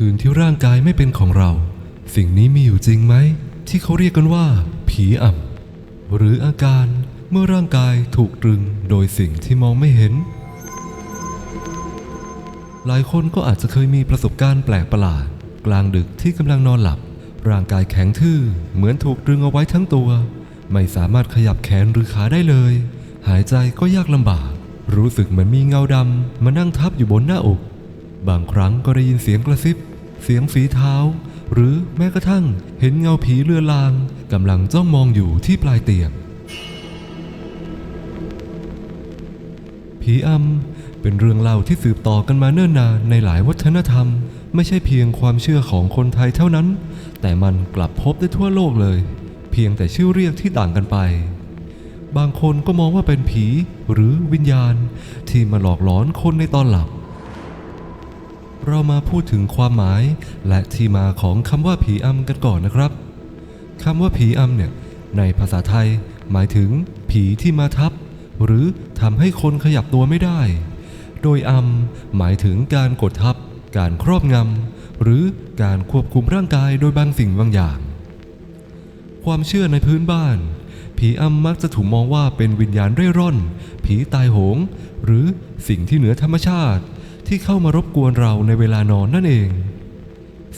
คืนที่ร่างกายไม่เป็นของเรา สิ่งนี้มีอยู่จริงไหม ที่เขาเรียกกันว่า ผีอ่ำหรืออาการเมื่อร่างกายถูกตรึงโดยสิ่งที่มองไม่เห็น หลายคนก็อาจจะเคยมีประสบการณ์แปลกประหลาด กลางดึกที่กำลังนอนหลับ ร่างกายแข็งทื่อเหมือนถูกตรึงเอาไว้ทั้งตัว ไม่สามารถขยับแขนหรือขาได้เลย หายใจก็ยากลำบาก รู้สึกเหมือนมีเงาดำมานั่งทับอยู่บนหน้าอก บางครั้งก็ได้ยินเสียงกระซิบ เสียงฝีเท้า หรือแม้กระทั่งเห็นเงาผีเลือนลางกำลังจ้องมองอยู่ที่ปลายเตียง ผีอำเป็นเรื่องเล่าที่สืบต่อกันมาเนิ่นนานในหลายวัฒนธรรม ไม่ใช่เพียงความเชื่อของคนไทยเท่านั้น แต่มันกลับพบได้ทั่วโลกเลย เพียงแต่ชื่อเรียกที่ต่างกันไปบางคนก็มองว่าเป็นผีหรือวิญญาณที่มาหลอกหลอนคนในตอนหลับ เรามาพูดถึงความหมายและที่มาของคำว่าผีอำกันก่อนนะครับคำว่าผีอำเนี่ยในภาษาไทย หมายถึง ผีที่มาทับ หรือทำให้คนขยับตัวไม่ได้ โดยอำหมายถึงการกดทับ การครอบงำหรือการควบคุมร่างกายโดยบางสิ่งบางอย่าง ความเชื่อในพื้นบ้าน ผีอำมักจะถูกมองว่าเป็นวิญญาณเร่ร่อน ผีตายโหง หรือสิ่งที่เหนือธรรมชาติ ที่เข้ามารบกวนเราในเวลานอนนั่นเอง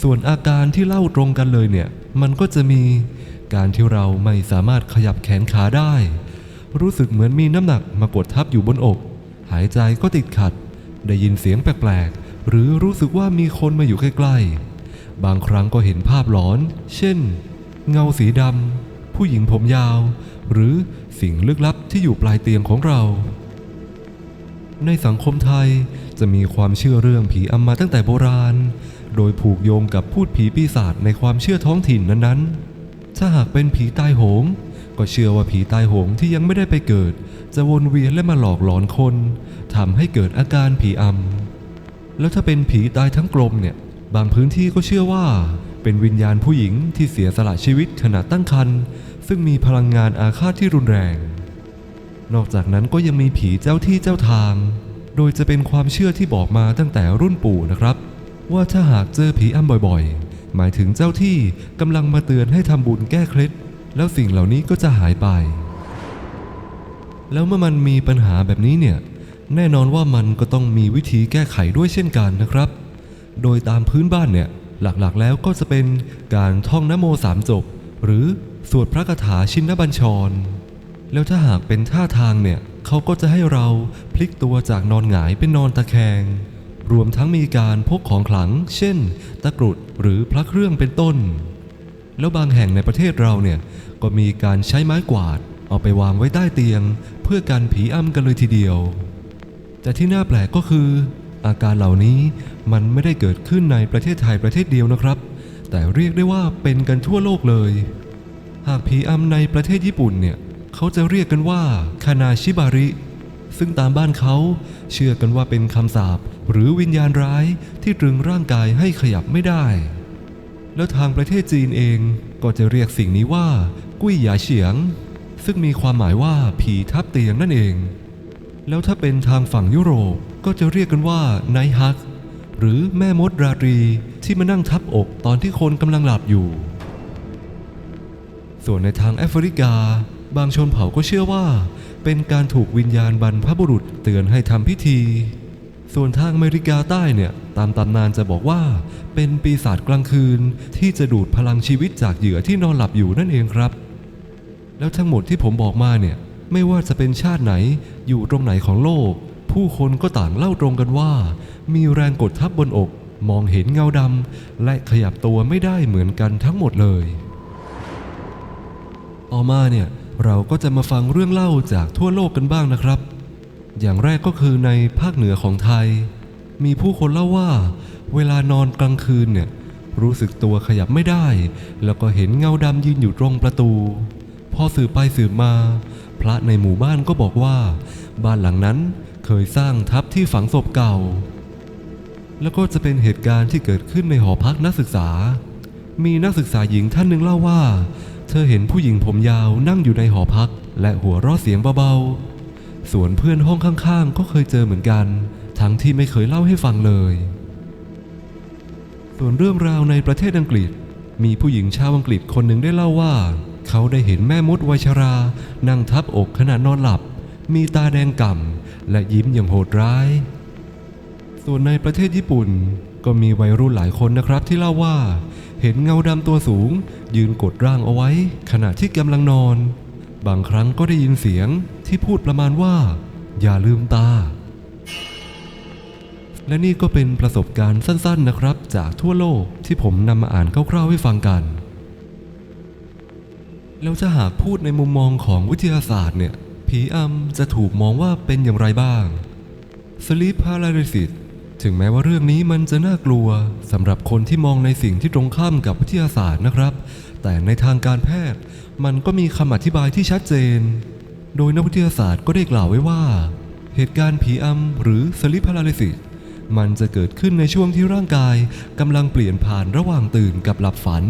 ส่วนอาการที่เล่าตรงกันเลยเนี่ย มันก็จะมีการที่เราไม่สามารถขยับแขนขาได้ รู้สึกเหมือนมีน้ำหนักมากดทับอยู่บนอก หายใจก็ติดขัด ได้ยินเสียงแปลกๆ หรือรู้สึกว่ามีคนมาอยู่ใกล้ๆ บางครั้งก็เห็นภาพหลอน เช่น เงาสีดำผู้หญิงผมยาว หรือสิ่งลึกลับที่อยู่ปลายเตียงของเรา ในสังคมไทยจะมีความเชื่อเรื่องผีอำมาตั้งแต่โบราณ โดยผูกโยงกับพูดผีปีศาจในความเชื่อท้องถิ่นนั้นๆ ถ้าหากเป็นผีตายโหง ก็เชื่อว่าผีตายโหงที่ยังไม่ได้ไปเกิด จะวนเวียนและมาหลอกหลอนคนทำให้เกิดอาการผีอำแล้วถ้าเป็นผีตายทั้งกลมเนี่ย บางพื้นที่ก็เชื่อว่า เป็นวิญญาณผู้หญิงที่เสียสละชีวิตขณะตั้งครรภ์ซึ่งมีพลังงานอาฆาตที่รุนแรง นอกจากนั้นก็ยังมีผีเจ้าที่เจ้าทาง โดยจะเป็นความเชื่อที่บอกมาตั้งแต่รุ่นปู่นะครับ ว่าถ้าหากเจอผีอ้ำบ่อยๆ หมายถึงเจ้าที่กำลังมาเตือนให้ทำบุญแก้เคล็ดแล้วสิ่งเหล่านี้ก็จะหายไป แล้วเมื่อมันมีปัญหาแบบนี้เนี่ย แน่นอนว่ามันก็ต้องมีวิธีแก้ไขด้วยเช่นกันนะครับ โดยตามพื้นบ้านเนี่ยหลักๆแล้วก็จะเป็นการท่องนโมสามจบ หรือสวดพระคาถาชินนบัญชร แล้วถ้าหากเป็นท่าทางเนี่ยเขาก็จะให้เราพลิกตัวจากนอนหงายเป็นนอนตะแคง รวมทั้งมีการพกของขลัง เช่น ตะกรุดหรือพระเครื่องเป็นต้น แล้วบางแห่งในประเทศเราเนี่ยก็มีการใช้ไม้กวาด เอาไปวางไว้ใต้เตียง เพื่อกันผีอ้ำกันเลยทีเดียว แต่ที่น่าแปลกก็คือ อาการเหล่านี้มันไม่ได้เกิดขึ้นในประเทศไทยประเทศเดียวนะครับ แต่เรียกได้ว่าเป็นกันทั่วโลกเลย หากผีอ้ำในประเทศญี่ปุ่นเนี่ย เขาจะเรียกกันว่าคานาชิบาริ ซึ่งตามบ้านเขาเชื่อกันว่าเป็นคำสาปหรือวิญญาณร้ายที่ตรึงร่างกายให้ขยับไม่ได้ แล้วทางประเทศจีนเองก็จะเรียกสิ่งนี้ว่า กุ้ยหยาเฉียง ซึ่งมีความหมายว่าผีทับเตียงนั่นเอง แล้วถ้าเป็นทางฝั่งยุโรปก็จะเรียกกันว่าไนฮักหรือแม่มดราตรีที่มานั่งทับอกตอนที่คนกำลังหลับอยู่ ส่วนในทางแอฟริกา บางชนเผ่าก็เชื่อว่า เป็นการถูกวิญญาณบรรพบุรุษเตือนให้ทำพิธี ส่วนทางอเมริกาใต้เนี่ย ตามตำนานจะบอกว่า เป็นปีศาจกลางคืน ที่จะดูดพลังชีวิตจากเหยื่อที่นอนหลับอยู่นั่นเองครับ แล้วทั้งหมดที่ผมบอกมาเนี่ย ไม่ว่าจะเป็นชาติไหนอยู่ตรงไหนของโลก ผู้คนก็ต่างเล่าตรงกันว่า มีแรงกดทับบนอกมองเห็นเงาดำและขยับตัวไม่ได้เหมือนกันทั้งหมดเลย ต่อมาเนี่ย เราก็จะมาฟังเรื่องเล่าจากทั่วโลกกันบ้างนะครับ อย่างแรกก็คือในภาคเหนือของไทย มีผู้คนเล่าว่า เวลานอนกลางคืนเนี่ยรู้สึกตัวขยับไม่ได้ แล้วก็เห็นเงาดำยืนอยู่ตรงประตู พอสืบไปสืบมา พระในหมู่บ้านก็บอกว่า บ้านหลังนั้นเคยสร้างทับที่ฝังศพเก่า แล้วก็จะเป็นเหตุการณ์ที่เกิดขึ้นในหอพักนักศึกษา มีนักศึกษาหญิงท่านหนึ่งเล่าว่า เธอเห็นผู้หญิงผมยาวนั่งอยู่ในหอพัก และหัวเราะเสียงเบาๆ ส่วนเพื่อนห้องข้างๆ ก็เคยเจอเหมือนกัน ทั้งที่ไม่เคยเล่าให้ฟังเลย ส่วนเรื่องราวในประเทศอังกฤษ มีผู้หญิงชาวอังกฤษคนหนึ่งได้เล่าว่า เขาได้เห็นแม่มดวัยชรา นั่งทับอกขณะนอนหลับ มีตาแดงก่ำและยิ้มอย่างโหดร้าย ส่วนในประเทศญี่ปุ่นก็มีวัยรุ่นหลายคนนะครับที่เล่าว่าเห็นเงาดำตัวสูง ยืนกดร่างเอาไว้ ขณะที่กำลังนอน บางครั้งก็ได้ยินเสียงที่พูดประมาณว่า อย่าลืมตา และนี่ก็เป็นประสบการณ์สั้นๆนะครับ จากทั่วโลกที่ผมนำมาอ่านคร่าวๆให้ฟังกัน แล้วจะหากพูดในมุมมองของวิทยาศาสตร์เนี่ยผีอำจะถูกมองว่าเป็นอย่างไรบ้าง Sleep Paralysis ถึงแม้ว่าเรื่องนี้มันจะน่ากลัวสำหรับคนที่มองในสิ่งที่ตรงข้ามกับวิทยาศาสตร์นะครับ แต่ในทางการแพทย์ มันก็มีคำอธิบายที่ชัดเจน โดยนักวิทยาศาสตร์ก็ได้กล่าวไว้ว่า เหตุการณ์ผีอำหรือ Sleep Paralysis มันจะเกิดขึ้นในช่วงที่ร่างกายกำลังเปลี่ยนผ่านระหว่างตื่นกับหลับฝัน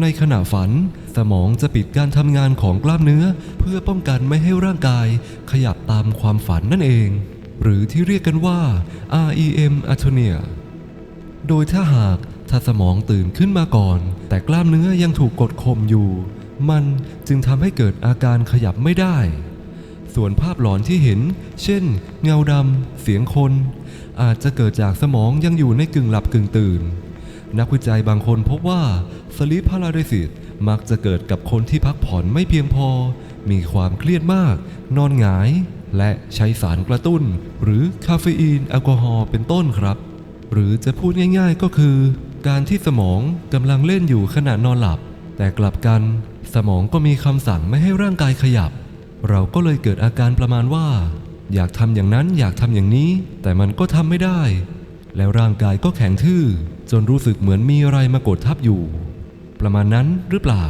ในขณะฝันสมองจะปิดการทำงานของกล้ามเนื้อ เพื่อป้องกันไม่ให้ร่างกายขยับตามความฝันนั่นเอง หรือที่เรียกกันว่า REM atonia โดยถ้าหากถ้าสมองตื่นขึ้นมาก่อน แต่กล้ามเนื้อยังถูกกดข่มอยู่ มันจึงทำให้เกิดอาการขยับไม่ได้ ส่วนภาพหลอนที่เห็น เช่น เงาดำเสียงคน อาจจะเกิดจากสมองยังอยู่ในกึ่งหลับกึ่งตื่น นักวิจัยบางคนพบว่า sleep paralysis มักจะเกิดกับคนที่พักผ่อนไม่เพียงพอ มีความเครียดมาก นอนหงาย และใช้สารกระตุ้น หรือคาเฟอีนแอลกอฮอล์เป็นต้นครับ หรือจะพูดง่ายๆก็คือ การที่สมองกำลังเล่นอยู่ขณะนอนหลับ แต่กลับกัน สมองก็มีคำสั่งไม่ให้ร่างกายขยับ เราก็เลยเกิดอาการประมาณว่า อยากทำอย่างนั้นอยากทำอย่างนี้ แต่มันก็ทำไม่ได้ แล้วร่างกายก็แข็งทื่อ จนรู้สึกเหมือนมีอะไรมากดทับอยู่ ประมาณนั้นหรือเปล่า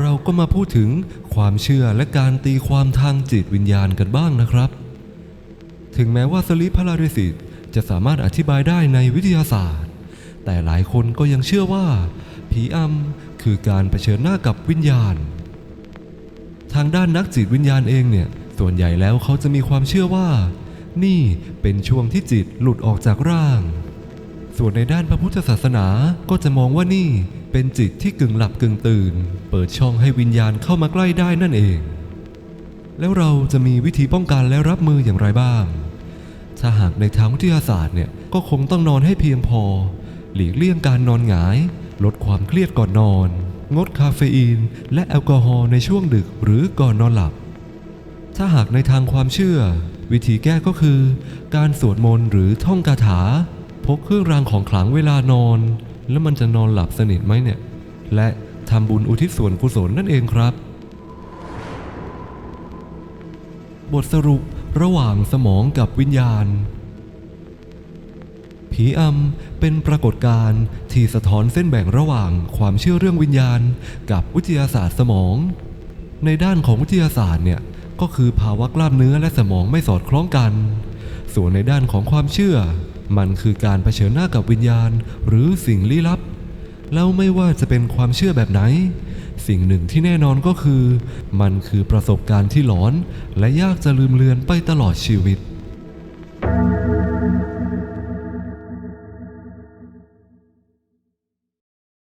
เราก็มาพูดถึงความเชื่อและการตีความทางจิตวิญญาณกันบ้างนะครับ ถึงแม้ว่าสลิปพาราริสิตจะสามารถอธิบายได้ในวิทยาศาสตร์ แต่หลายคนก็ยังเชื่อว่า ผีอำคือการเผชิญหน้ากับวิญญาณ ทางด้านนักจิตวิญญาณเองเนี่ยส่วนใหญ่แล้วเขาจะมีความเชื่อว่า นี่เป็นช่วงที่จิตหลุดออกจากร่าง ส่วนในด้านพระพุทธศาสนาก็จะมองว่านี่ เป็นจิตที่กึ่งหลับกึ่งตื่น เปิดช่องให้วิญญาณเข้ามาใกล้ได้นั่นเอง แล้วเราจะมีวิธีป้องกันและรับมืออย่างไรบ้าง ถ้าหากในทางวิทยาศาสตร์เนี่ยก็คงต้องนอนให้เพียงพอ หลีกเลี่ยงการนอนหงาย ลดความเครียดก่อนนอน งดคาเฟอีน และแอลกอฮอล์ในช่วงดึกหรือก่อนนอนหลับ ถ้าหากในทางความเชื่อ วิธีแก้ก็คือ การสวดมนต์หรือท่องคาถา พกเครื่องรางของขลังเวลานอน แล้วมันจะนอนหลับสนิทไหมเนี่ย และทำบุญอุทิศส่วนกุศลนั่นเองครับ บทสรุประหว่างสมองกับวิญญาณ ผีอำเป็นปรากฏการณ์ที่สะท้อนเส้นแบ่งระหว่างความเชื่อเรื่องวิญญาณ กับวิทยาศาสตร์สมอง ในด้านของวิทยาศาสตร์เนี่ยก็คือภาวะกล้ามเนื้อและสมองไม่สอดคล้องกัน ส่วนในด้านของความเชื่อ มันคือการเผชิญหน้ากับวิญญาณหรือสิ่งลี้ลับ แล้วไม่ว่าจะเป็นความเชื่อแบบไหน สิ่งหนึ่งที่แน่นอนก็คือ มันคือประสบการณ์ที่หลอน และยากจะลืมเลือนไปตลอดชีวิต